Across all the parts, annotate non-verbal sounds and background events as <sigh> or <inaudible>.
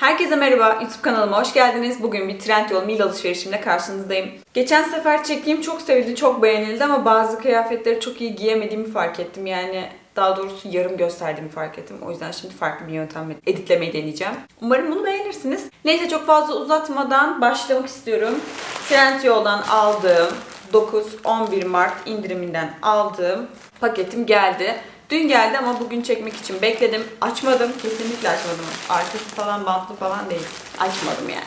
Herkese merhaba, YouTube kanalıma hoş geldiniz. Bugün bir Trendyol Mil alışverişimle karşınızdayım. Geçen sefer çektiğim çok sevildi, çok beğenildi ama bazı kıyafetleri çok iyi giyemediğimi fark ettim. Yani daha doğrusu yarım gösterdiğimi fark ettim. O yüzden şimdi farklı bir yöntemle editlemeyi deneyeceğim. Umarım bunu beğenirsiniz. Neyse çok fazla uzatmadan başlamak istiyorum. Trendyol'dan aldığım 9-11 Mart indiriminden aldığım paketim geldi. Dün geldi ama bugün çekmek için bekledim. Açmadım. Kesinlikle açmadım. Arkası falan bantlı falan değil. Açmadım yani.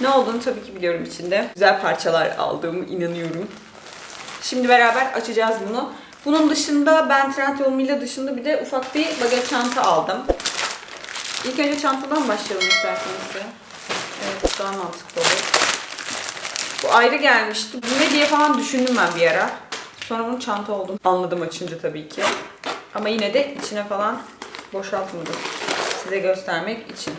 Ne olduğunu tabii ki biliyorum içinde. Güzel parçalar aldığımı inanıyorum. Şimdi beraber açacağız bunu. Bunun dışında ben Trendyol Mila dışında bir de ufak bir bagaj çanta aldım. İlk önce çantadan başlayalım isterseniz. size. Evet daha mantıklı olur. Bu ayrı gelmişti. Bu ne diye falan düşündüm ben bir ara. Sonra bunun çanta olduğunu anladım açınca tabii ki. Ama yine de içine falan boşaltmadım. Size göstermek için.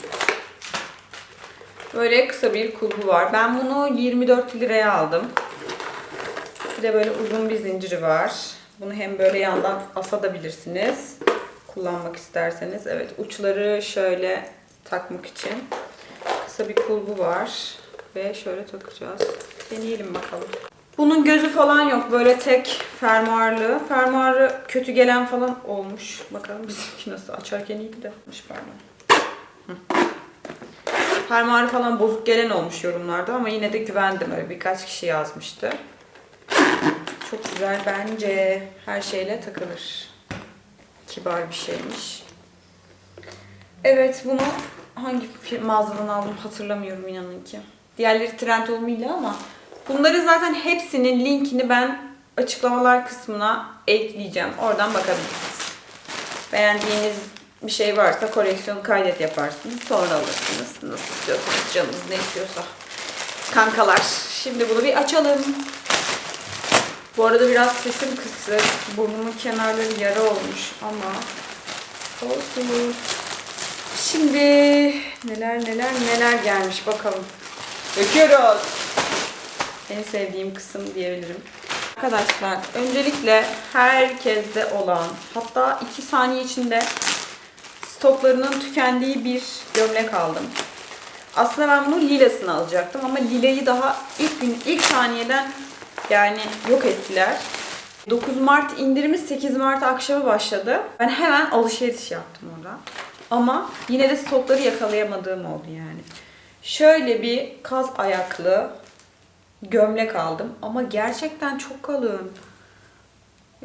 Böyle kısa bir kulbu var. Ben bunu 24 liraya aldım. Bir de böyle uzun bir zinciri var. Bunu hem böyle yandan asabilirsiniz. Kullanmak isterseniz. Evet uçları şöyle takmak için. Kısa bir kulbu var. Ve şöyle takacağız. Deneyelim bakalım. Bunun gözü falan yok. Böyle tek fermuarlı. Fermuarı kötü gelen falan olmuş. Bakalım bizimki nasıl. Açarken iyiydi de. Pardon. Fermuarı falan bozuk gelen olmuş yorumlarda ama yine de güvendim. Öyle birkaç kişi yazmıştı. Çok güzel bence. Her şeyle takılır. Kibar bir şeymiş. Evet bunu hangi mağazadan aldım hatırlamıyorum inanın ki. Diğerleri Trendyol Mila ama bunları zaten hepsinin linkini ben açıklamalar kısmına ekleyeceğim. Oradan bakabilirsiniz. Beğendiğiniz bir şey varsa koleksiyonu kaydet yaparsınız. Sonra alırsınız. Nasıl istiyorsanız canınız ne istiyorsa. Kankalar şimdi bunu bir açalım. Bu arada biraz sesim kısık. Burnumun kenarları yara olmuş ama olsun. Şimdi neler neler neler gelmiş bakalım. Döküyoruz. En sevdiğim kısım diyebilirim. Arkadaşlar öncelikle herkeste olan hatta 2 saniye içinde stoklarının tükendiği bir gömlek aldım. Aslında ben bunu lilasını alacaktım ama lilayı daha ilk gün ilk saniyeden yani yok ettiler. 9 Mart indirimi 8 Mart akşamı başladı. Ben hemen alışveriş yaptım orada. Ama yine de stokları yakalayamadığım oldu yani. Şöyle bir kaz ayaklı gömlek aldım ama gerçekten çok kalın.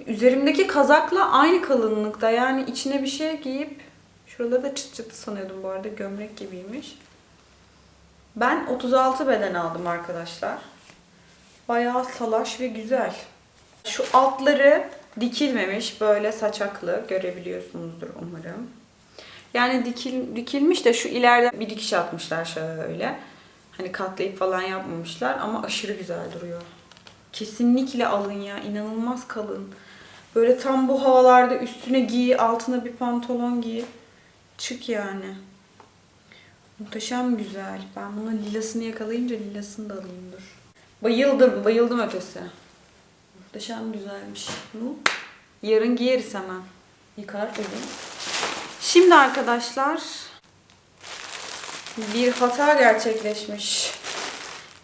Üzerimdeki kazakla aynı kalınlıkta yani içine bir şey giyip şuraları da çıt çıtı sanıyordum bu arada gömlek gibiymiş. Ben 36 beden aldım arkadaşlar. Bayağı salaş ve güzel. Şu altları dikilmemiş böyle saçaklı görebiliyorsunuzdur umarım. Yani dikil, dikilmiş de şu ileride bir dikiş atmışlar şöyle. Hani katlayıp falan yapmamışlar ama aşırı güzel duruyor. Kesinlikle alın ya inanılmaz kalın. Böyle tam bu havalarda üstüne giy, altına bir pantolon giy. Çık yani. Muhteşem güzel. Ben bunun lilasını yakalayınca lilasını da alayım dur. Bayıldım, bayıldım ötesi. Muhteşem güzelmiş. Bu. Yarın giyeriz hemen. Yıkar dedim. Şimdi arkadaşlar bir hata gerçekleşmiş.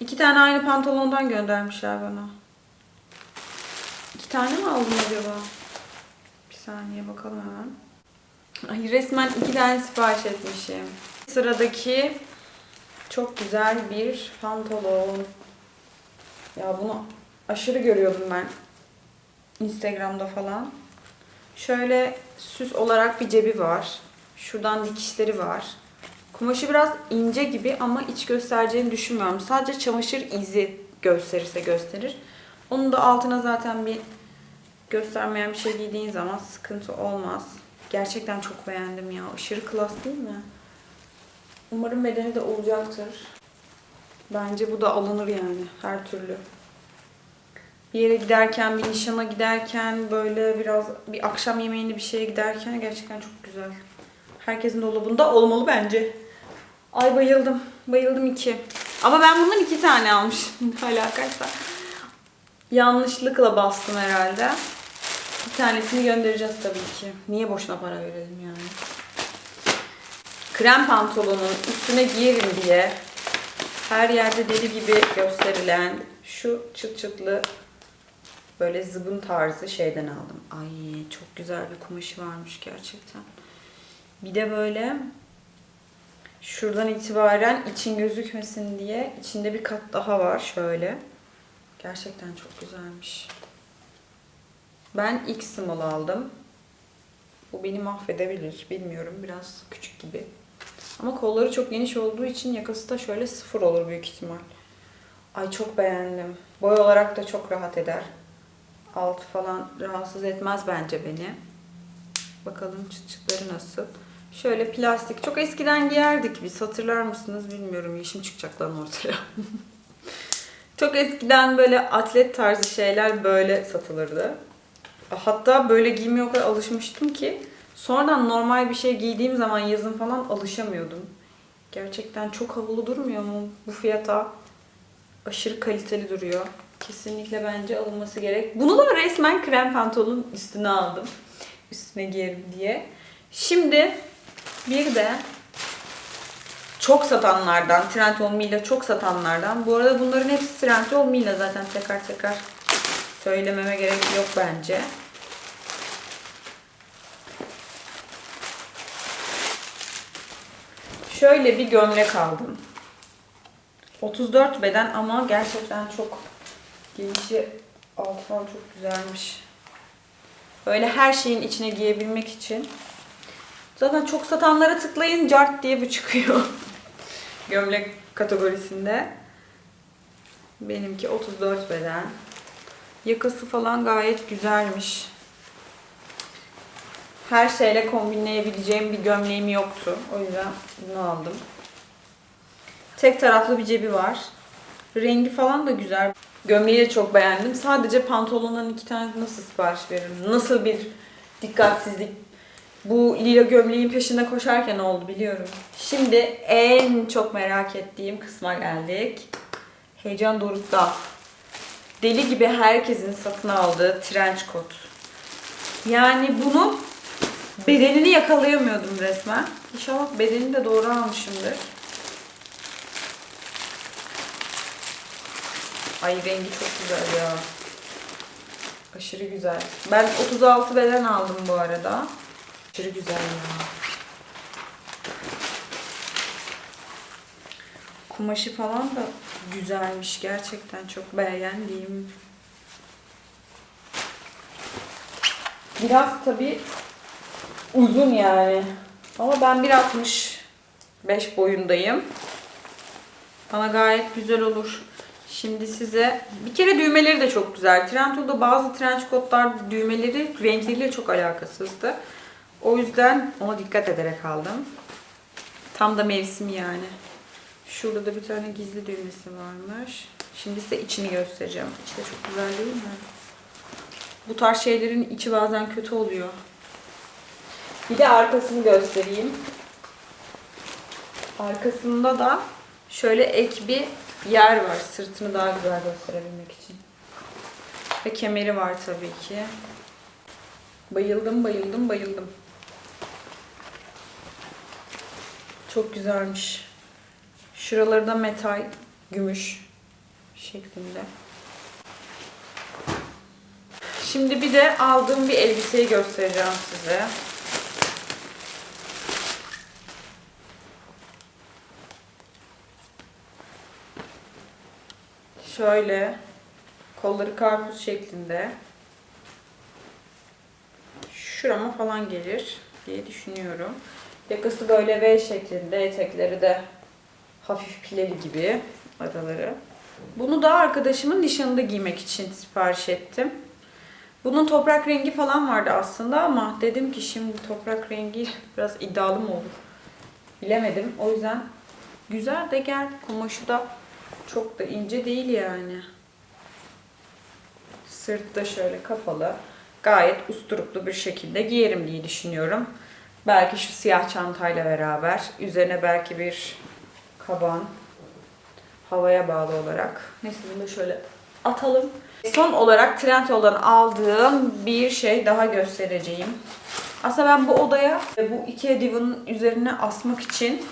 İki tane aynı pantolondan göndermişler bana. İki tane mi aldım acaba? Bir saniye bakalım hemen. Ay resmen iki tane sipariş etmişim. Sıradaki çok güzel bir pantolon. Ya bunu aşırı görüyordum ben. Instagram'da falan. Şöyle süs olarak bir cebi var. Şuradan dikişleri var. Kumaşı biraz ince gibi ama iç göstereceğini düşünmüyorum. Sadece çamaşır izi gösterirse gösterir. Onun da altına zaten bir göstermeyen bir şey giydiğin zaman sıkıntı olmaz. Gerçekten çok beğendim ya. Aşırı klas değil mi? Umarım bedeni de olacaktır. Bence bu da alınır yani her türlü. Bir yere giderken, bir nişana giderken, böyle biraz bir akşam yemeğinde bir şeye giderken gerçekten çok güzel. Herkesin dolabında olmalı bence. Ay bayıldım. Bayıldım iki. Ama ben bundan iki tane almışım. <laughs> Ne alakaysa. Yanlışlıkla bastım herhalde. Bir tanesini göndereceğiz tabii ki. Niye boşuna para verelim yani. krem pantolonun üstüne giyerim diye her yerde deli gibi gösterilen şu çıt çıtlı böyle zıbın tarzı şeyden aldım. Ay çok güzel bir kumaşı varmış gerçekten. Bir de böyle şuradan itibaren için gözükmesin diye içinde bir kat daha var şöyle. Gerçekten çok güzelmiş. Ben X small aldım. Bu beni mahvedebilir. Bilmiyorum. Biraz küçük gibi. Ama kolları çok geniş olduğu için yakası da şöyle sıfır olur büyük ihtimal. Ay çok beğendim. Boy olarak da çok rahat eder. Altı falan rahatsız etmez bence beni. Bakalım çıt çıtları nasıl. Şöyle plastik. Çok eskiden giyerdik biz. Hatırlar mısınız bilmiyorum. Yeşim çıkacak lan ortaya. <laughs> çok eskiden böyle atlet tarzı şeyler böyle satılırdı. Hatta böyle giymeye o kadar alışmıştım ki sonradan normal bir şey giydiğim zaman yazın falan alışamıyordum. Gerçekten çok havalı durmuyor mu bu fiyata? Aşırı kaliteli duruyor. Kesinlikle bence alınması gerek. Bunu da resmen krem pantolonun üstüne aldım. Üstüne giyerim diye. Şimdi bir de çok satanlardan, Trendyol Mila çok satanlardan. Bu arada bunların hepsi Trendyol Mila zaten tekrar tekrar söylememe gerek yok bence. Şöyle bir gömlek aldım. 34 beden ama gerçekten çok genişi altı falan çok güzelmiş. Böyle her şeyin içine giyebilmek için. Zaten çok satanlara tıklayın cart diye bu çıkıyor. <laughs> Gömlek kategorisinde. Benimki 34 beden. Yakası falan gayet güzelmiş. Her şeyle kombinleyebileceğim bir gömleğim yoktu. O yüzden bunu aldım. Tek taraflı bir cebi var. Rengi falan da güzel. Gömleği de çok beğendim. Sadece pantolondan iki tane nasıl sipariş veririm? Nasıl bir dikkatsizlik. Bu lila gömleğin peşinde koşarken oldu biliyorum. Şimdi en çok merak ettiğim kısma geldik. Heyecan dorukta. Deli gibi herkesin satın aldığı trench coat. Yani bunu bedenini yakalayamıyordum resmen. İnşallah bedenini de doğru almışımdır. Ay rengi çok güzel ya. Aşırı güzel. Ben 36 beden aldım bu arada. Aşırı güzel ya. Kumaşı falan da güzelmiş. Gerçekten çok beğendiğim. Biraz tabii uzun yani. Ama ben 1.65 boyundayım. Bana gayet güzel olur. Şimdi size bir kere düğmeleri de çok güzel. Trendyol'da bazı trench coatlar düğmeleri renkleriyle çok alakasızdı. O yüzden ona dikkat ederek aldım. Tam da mevsim yani. Şurada da bir tane gizli düğmesi varmış. Şimdi size içini göstereceğim. İçi de çok güzel değil mi? Bu tarz şeylerin içi bazen kötü oluyor. Bir de arkasını göstereyim. Arkasında da şöyle ek bir yer var. Sırtını daha güzel gösterebilmek için. Ve kemeri var tabii ki. Bayıldım, bayıldım, bayıldım. Çok güzelmiş. Şuraları da metal, gümüş şeklinde. Şimdi bir de aldığım bir elbiseyi göstereceğim size. Şöyle kolları karpuz şeklinde. Şurama falan gelir diye düşünüyorum. Yakası böyle V şeklinde, etekleri de hafif pileli gibi araları. Bunu da arkadaşımın nişanında giymek için sipariş ettim. Bunun toprak rengi falan vardı aslında ama dedim ki şimdi toprak rengi biraz iddialı mı olur? Bilemedim. O yüzden güzel de gel. Kumaşı da çok da ince değil yani. Sırt da şöyle kapalı. Gayet usturuplu bir şekilde giyerim diye düşünüyorum. Belki şu siyah çantayla beraber. Üzerine belki bir kaban. Havaya bağlı olarak. Neyse bunu da şöyle atalım. Son olarak Trendyol'dan aldığım bir şey daha göstereceğim. Aslında ben bu odaya bu Ikea divanın üzerine asmak için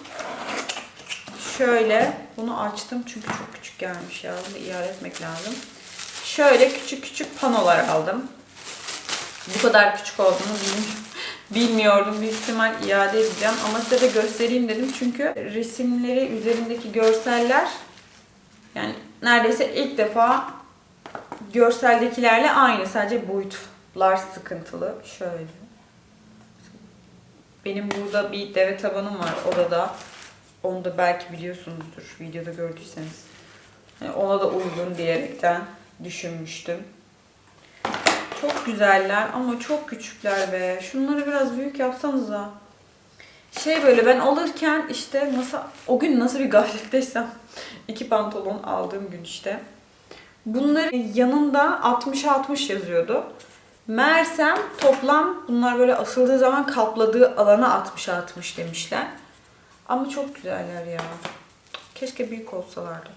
şöyle bunu açtım çünkü çok küçük gelmiş ya. Bunu iade etmek lazım. Şöyle küçük küçük panolar aldım. Bu kadar küçük olduğunu bilmiyorum. Bilmiyordum. Büyük ihtimal iade edeceğim. Ama size de göstereyim dedim. Çünkü resimleri üzerindeki görseller yani neredeyse ilk defa görseldekilerle aynı. Sadece boyutlar sıkıntılı. Şöyle. Benim burada bir deve tabanım var odada. Onu da belki biliyorsunuzdur videoda gördüyseniz. Yani ona da uygun diyerekten düşünmüştüm. Çok güzeller ama çok küçükler be. Şunları biraz büyük yapsanıza. Şey böyle ben alırken işte nasıl o gün nasıl bir gafletteysem <laughs> iki pantolon aldığım gün işte. Bunların yanında 60'a 60 yazıyordu. Meğersem toplam bunlar böyle asıldığı zaman kapladığı alana 60'a 60 demişler. Ama çok güzeller ya. Keşke büyük olsalardı.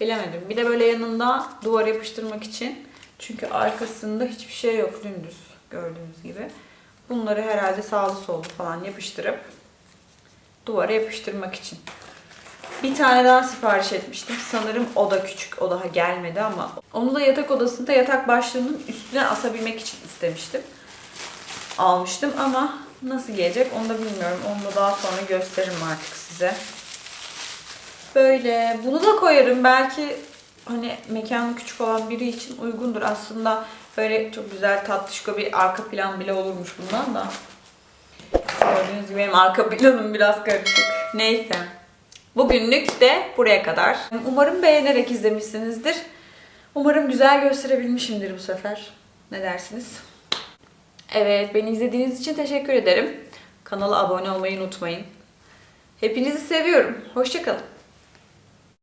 Bilemedim. Bir de böyle yanında duvar yapıştırmak için. Çünkü arkasında hiçbir şey yok dümdüz gördüğünüz gibi. Bunları herhalde sağlı sollu falan yapıştırıp duvara yapıştırmak için. Bir tane daha sipariş etmiştim. Sanırım o da küçük. O daha gelmedi ama onu da yatak odasında yatak başlığının üstüne asabilmek için istemiştim. Almıştım ama nasıl gelecek onu da bilmiyorum. Onu da daha sonra gösteririm artık size. Böyle. Bunu da koyarım. Belki hani mekanı küçük olan biri için uygundur. Aslında böyle çok güzel tatlışko bir arka plan bile olurmuş bundan da. Gördüğünüz gibi benim arka planım biraz karışık. Neyse. Bugünlük de buraya kadar. Umarım beğenerek izlemişsinizdir. Umarım güzel gösterebilmişimdir bu sefer. Ne dersiniz? Evet, beni izlediğiniz için teşekkür ederim. Kanala abone olmayı unutmayın. Hepinizi seviyorum. Hoşçakalın.